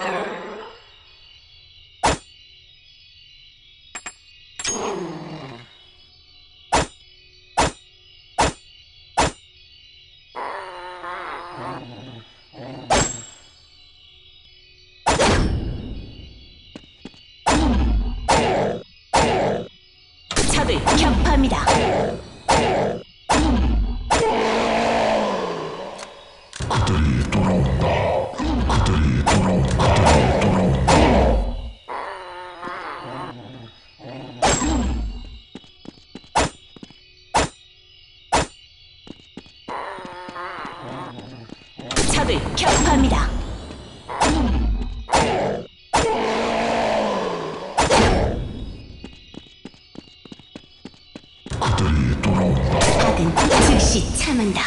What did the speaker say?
적을 격파합니다. 공격을 경합니다. 그들이 돌아온다. 하든 즉시 참한다.